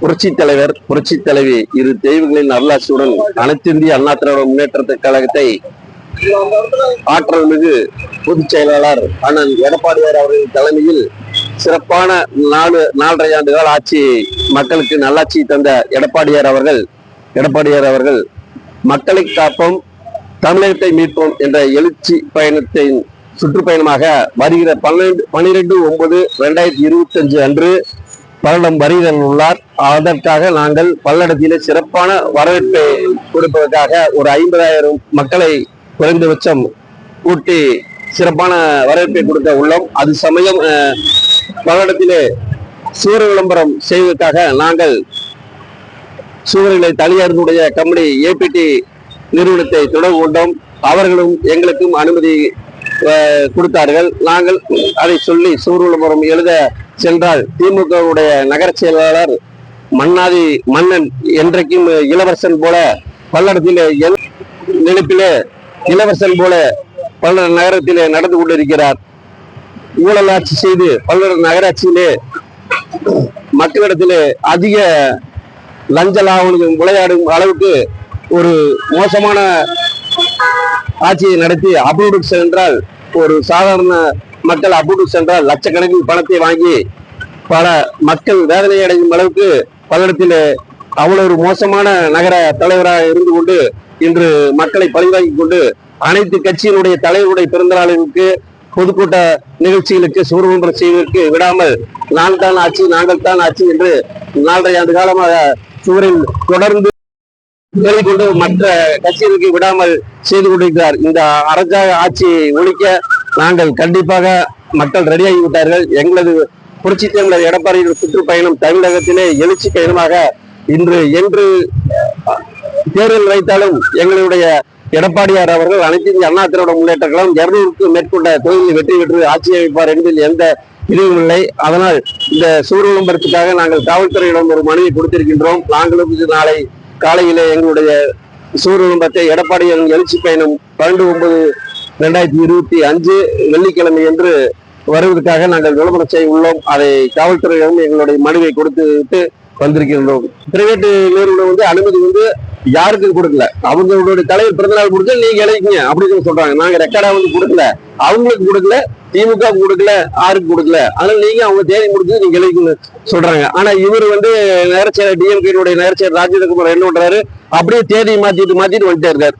புரட்சி தலைவர் புரட்சி தலைவி இரு தெய்வங்களின் அருளாசியுடன் அனைத்திந்திய அண்ணா திராவிட முன்னேற்ற கழகத்தை ஆற்றல் மிகு பொதுச் செயலாளர் அண்ணன் எடப்பாடியார் அவர்களின் தலைமையில் சிறப்பான நாலு நாலரை ஆண்டு கால ஆட்சி மக்களுக்கு நல்லாட்சி தந்த எடப்பாடியார் அவர்கள் எடப்பாடியார் அவர்கள் மக்களை காப்போம் தமிழகத்தை மீட்போம் என்ற எழுச்சி பயணத்தின் சுற்றுப்பயணமாக வருகிற பன்னெண்டு பனிரெண்டு ஒன்பது ரெண்டாயிரத்தி இருபத்தி அஞ்சு அன்று பல்லடம் வருகிறன் உள்ளார் அதற்காக நாங்கள் பல்லடத்திலே சிறப்பான வரவேற்பை கொடுப்பதற்காக ஒரு ஐம்பதாயிரம் மக்களை குறைந்தபட்சம் கூட்டி சிறப்பான வரவேற்பை கொடுக்க உள்ளோம். அது சமயம் பல்லடத்திலே சூர விளம்பரம் செய்வதற்காக நாங்கள் சூரியநிலை தனியாருடைய கம்பெனி ஏபிடி நிறுவனத்தை தொடர்பு கொண்டோம். அவர்களும் எங்களுக்கும் அனுமதி கொடுத்தார்கள். நாங்கள் அதை சொல்லி சூர் விளம்பரம் எழுத சென்றால் திமுகவுடைய நகர செயலாளர் மன்னாதி மன்னன் என்றைக்கும் இளவரசன் போல பல்லடத்திலே நினைப்பிலே இளவரசன் போல பல்லட நகரத்திலே நடந்து கொண்டிருக்கிறார். ஊழல் ஆட்சி செய்து பல்லட நகராட்சியிலே மக்களிடத்திலே அதிக லஞ்ச விளையாடும் அளவுக்கு ஒரு மோசமான ஆட்சியை நடத்தி அப்ரூவ்டு சென்றால் ஒரு சாதாரண மக்கள் அப்ரூவுக்கு சென்றால் லட்சக்கணக்கில் பணத்தை வாங்கி பல மக்கள் வேதனை அடையும் அளவுக்கு பல்லடத்தில் அவ்வளவு ஒரு மோசமான நகர தலைவராக இருந்து கொண்டு இன்று மக்களை பழிவாங்கி கொண்டு அனைத்து கட்சியினுடைய தலைவருடைய பிறந்த நாளுக்கு பொதுக்கூட்ட நிகழ்ச்சிகளுக்கு சூரமன்றம் செய்வதற்கு விடாமல் நான் தான் ஆட்சி நாங்கள் தான் ஆட்சி என்று நாலரை ஆண்டு காலமாக சுவரில் தொடர்ந்து கொண்டு மற்ற கட்சிகளுக்கு விடாமல் செய்து கொண்டிருக்கிறார். இந்த அரசாங்க ஆட்சியை ஒழிக்க நாங்கள் கண்டிப்பாக மக்கள் ரெடியாகி விட்டார்கள் எங்களது புரட்சி தமிழர் எடப்பாடியின் சுற்றுப்பயணம் தமிழகத்திலே எழுச்சி பயணமாக இன்று என்று தேர்தல் வைத்தாலும் எங்களுடைய எடப்பாடியார் அவர்கள் அனைத்து இந்திய அண்ணா திராவிட முன்னேற்ற கழகம் மேற்கொண்ட தொகுதியில் வெற்றி பெற்று ஆட்சி அமைப்பார் என்பதில் எந்த இதுவும் இல்லை. அதனால் இந்த சூரிய விளம்பரத்துக்காக நாங்கள் காவல்துறையிடம் ஒரு மனுவை கொடுத்திருக்கின்றோம். நாங்களும் இது நாளை காலையிலே எங்களுடைய சூரிய விளம்பரத்தை எடப்பாடியின் எழுச்சி பயணம் பன்னெண்டு ஒன்பது ரெண்டாயிரத்தி இருபத்தி அஞ்சு வெள்ளிக்கிழமை என்று வருவதற்காக நாங்கள் விளம்பரம் செய்ய உள்ளோம். அதை காவல்துறையிடம் எங்களுடைய மனுவை கொடுத்து விட்டு வந்திருக்கின்றோம். பிரைவேட் நிறுவனம் வந்து அனுமதி வந்து யாருக்கும் கொடுக்கல? அவங்களுடைய தலைவர் பிறந்தநாள் கொடுத்து நீங்க எழுதிக்கங்க அப்படின்னு சொல்றாங்க. நாங்க ரெக்கார்டா வந்து கொடுக்கல. அவங்களுக்கு கொடுக்கல திமுக கொடுக்கல ஆருக்கு கொடுக்கல? அதனால நீங்க அவங்க தேதி முடிஞ்சு நீங்க இழைக்கணும் சொல்றாங்க. ஆனா இவர் வந்து நேரச்செயலர் டிஎம்கேனுடைய நேரச்செயலர் ராஜேந்திரகுமார் என்ன பண்றாரு? அப்படியே தேதியை மாத்திட்டு மாத்திட்டு வந்துட்டே இருக்காரு.